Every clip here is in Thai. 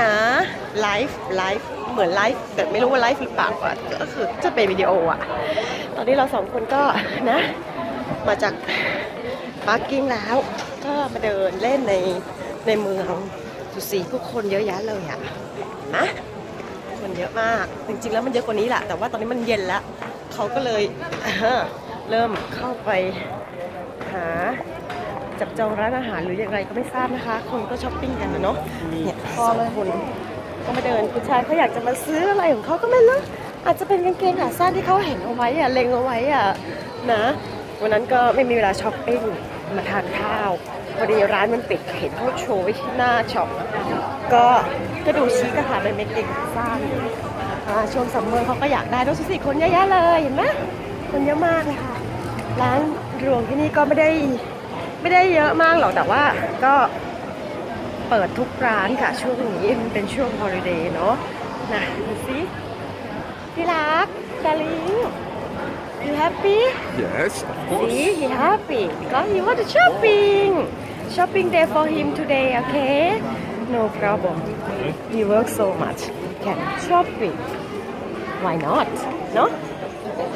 นะไลฟ์ไลฟ์เหมือนไลฟ์แต่ไม่รู้ว่าไลฟ์หรือเปล่าก็คือจะเป็นวิดีโออะตอนนี้เราสองคนก็นะ มาจากปาร์กิ้งแล้ว ก็มาเดินเล่นในในเมืองดูสิผู้คนเยอะแยะเลยอะนะมันเยอะมากจริงๆแล้วมันเยอะกว่านี้แหละแต่ว่าตอนนี้มันเย็นแล้วเขาก็เลยเริ่มเข้าไปหา จับจองร้านอาหารหรืออย่างไรก็ไม่ทราบนะคะ คนก็ช้อปปิ้งกันนะเนาะเนี่ยสองคนก็มาเดินคุณชายเขาอยากจะมาซื้ออะไรของเขาก็ไม่รู้อาจจะเป็นกางเกงขาสั้นที่เขาเห็นเอาไว้อะเล็งเอาไว้อะนะวันนั้นก็ไม่มีเวลาช้อปปิ้งมาทานข้าวพอดีร้านมันปิดเห็นเขาโชว์ไว้ที่หน้าช็อปก็ก็ดูชี้ก็ค่ะเป็นเม็ดเกงขาสั้นอ่าช่วงซัมเมอร์เขาก็อยากได้ด้วยสิคนเยอะแยะเลยเห็นไหมคนเยอะมากเลยค่ะร้านรวงที่นี่ก็ไม่ได้ ไม่ได้เยอะมากหรอกแต่ว่าก็เปิดทุกร้านค่ะ ช่วงนี้มันเป็นช่วงฮอลิเดย์เนาะนะดูสิพี่รักดาริง you happy Yes, of course. see he happy because he want to shopping shopping day for him today okay no problem he works so much he can shopping why not เนาะ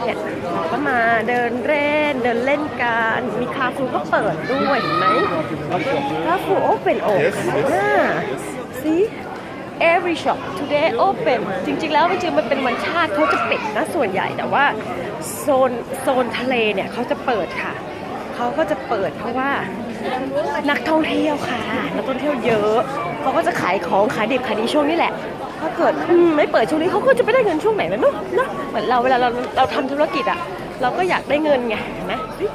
เนี่ยเราก็มาเดินเล่นเดินเล่นกันมีคาฟูก็เปิดด้วยเห็นไหมคาฟูโอเปนโอ Yes, yes. อ่า see every shop today open จริงๆ แล้วจริงๆมันเป็นวันชาติเขาจะปิดนะส่วนใหญ่แต่ว่าโซนโซนทะเลเนี่ยเขาจะเปิดค่ะ เขาก็จะเปิดเพราะว่านักท่องเที่ยวค่ะ นักท่องเที่ยวเยอะ เขาก็จะขายของขายดิบขายดีช่วงนี้แหละ ถ้าเกิดอืมไม่เปิดช่วงนี้เขาก็จะไม่ได้เงินช่วงไหนแล้วเนาะเนาะเหมือนเราเวลาเราเราทำธุรกิจอะเราก็อยากได้เงินไงเห็นไหมสิ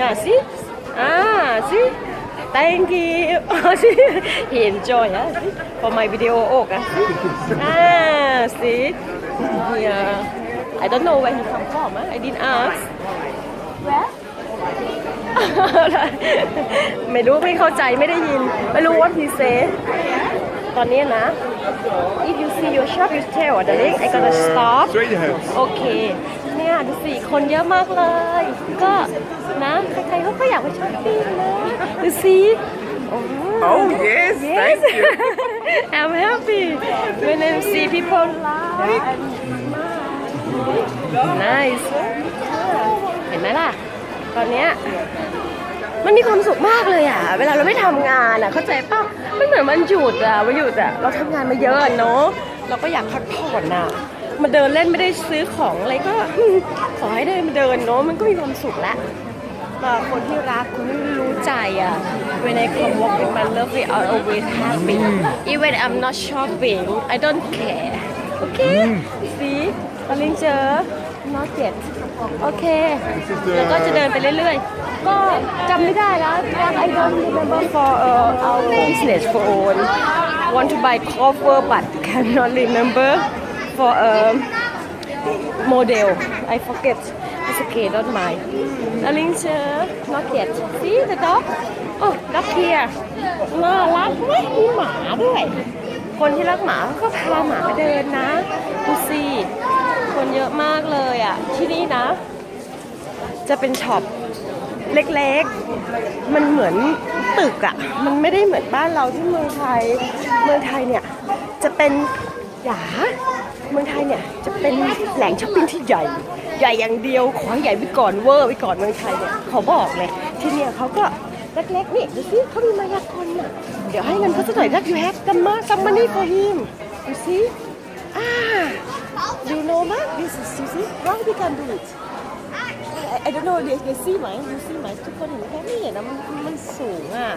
อ่าสิอ่าสิ thank you อ๋อสิ he enjoy อะสิ for my video โอกอะสิอ่าสิ yeah I don't know where he come from อะ I didn't ask where ไม่รู้ไม่เข้าใจไม่ได้ยิน ไม่รู้ what he say ตอนนี้นะ if you see your shop you tell darling I gonna stop Straight ahead. โอเคเนี่ยดูสิคนเยอะมากเลย ก็นะใครๆเขาก็อยากไปช้อปปิ้งนะดูสิโอ้ Oh, yes, yes thank you. I'm happy when I see people laugh and smile nice เห็นไหมล่ะ ตอนเนี้ย มันมีความสุขมากเลยอะ เวลาเราไม่ทำงานอะ เข้าใจป่ะไม่เหมือนมันหยุดอะวันหยุดอะ เราทำงานมาเยอะอะเนาะ เราก็อยากพักผ่อนอะ มาเดินเล่นไม่ได้ซื้อของอะไรก็อืมขอให้ได้มาเดินเนาะ มันก็มีความสุขแล้วบางคนที่รักคนที่รู้ใจอะ when I come walk with my love we are always happy even I'm not shopping I don't care okay see ตอนนี้เจอ not yet โอเค แล้วก็จะเดินไปเรื่อยๆ ก็จำไม่ได้แล้ว I don't remember for uh, our business for own want to buy cover but cannot remember for um, model I forget it's okay don't mind darling sir not yet see the dog oh dog here น่ารักไหมมีหมาด้วย คนที่รักหมาเขาก็พาหมาเดินนะดูสิคนเยอะมากเลยอะ ที่นี่นะ จะเป็นช็อปเล็กๆ มันเหมือนตึกอะ มันไม่ได้เหมือนบ้านเราที่เมืองไทย เมืองไทยเนี่ย จะเป็นหยาเมืองไทยเนี่ยจะเป็นแหล่งช้อปปิ้งที่ใหญ่ ใหญ่อย่างเดียว ขอให้ใหญ่ไปก่อนเวอร์ไปก่อนเมืองไทยเนี่ยขาบอกเลย ที่เนี่ยเขาก็ เล็กๆนี่ดูสิเขามีมายากลน่ะ เดี๋ยวให้เงินเขาสักหน่อยนะ you have some money some money for him you see อ่า you know มั้ย this is you see how we can do it I, I don't know they they see ไหม you see ไหมทุกคนเห็นแค่ไม่เห็นนะมันมันสูงอะ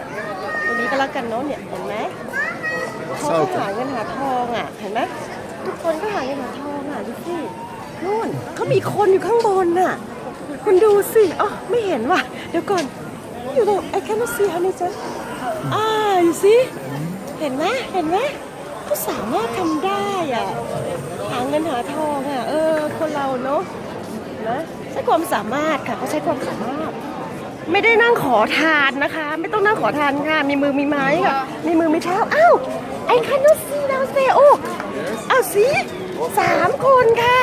ตัวนี้ก็แล้วกันเนาะเนี่ยเห็นไหมเขาก็หาเงินหาทองอะเห็นไหมทุกคนก็หาเงินหาทองอะดูสินู่นเขามีคนอยู่ข้างบนน่ะคุณดูสิอ๋อไม่เห็นว่ะเดี๋ยวก่อน อยู่ตรง I cannot see how many จ๊ะอ่า you see เห็นไหมเห็นไหมก็สามารถทำได้อะหาเงินหาทองอะเออ คนเราเนาะนะใช้ความสามารถค่ะเขาใช้ความสามารถ ไม่ได้นั่งขอทานนะคะ ไม่ต้องนั่งขอทานค่ะ มีมือมีไม้ค่ะมีมือมีเท้าอ้าวไอ้คานุสีดาวเซโออ้าวสิสามคนค่ะ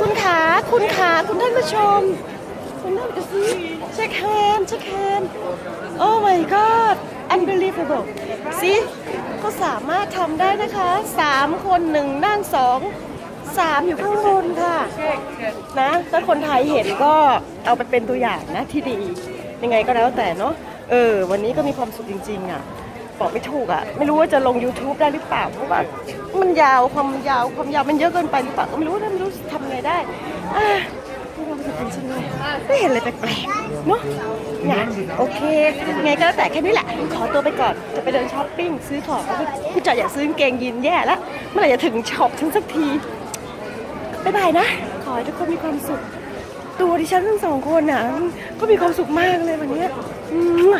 คุณขาคุณขาคุณท่านผู้ชม คุณท่านดูสิเช็คแฮนเช็คแฮนด์ Oh my god unbelievable see ก็สามารถทำได้นะคะสามคนหนึ่งนั่งสองสามอยู่ข้างบนค่ะ นะถ้าคนไทยเห็นก็เอาไปเป็นตัวอย่างนะที่ดี ยังไงก็แล้วแต่เนาะเออ วันนี้ก็มีความสุขจริง ๆ อะ บอกไม่ถูกอะ ไม่รู้ว่าจะลง YouTube ได้หรือเปล่า เพราะว่ามันยาวความยาวความยาวมันเยอะเกินไปหรือเปล่าก็ไม่รู้นะไม่รู้ทำไงได้อ่า มสุขจริงๆเลยไม่เห็นอะไรแปลกๆเนาะเนี่ยโอเคไงก็แล้วแต่แค่นี้แหละ ขอตัวไปก่อน จะไปเดินช้อปปิ้งซื้อของพี่จ่อยอยากซื้อกางเกงยีนแย่แล้วเมื่อไหร่จะถึงช็อปฉันสักทีบ๊ายบายนะ ขอให้ทุกคนมีความสุข ตัวดิฉันทั้งสองคนน่ะก็มีความสุขมากเลยวันนี้อืม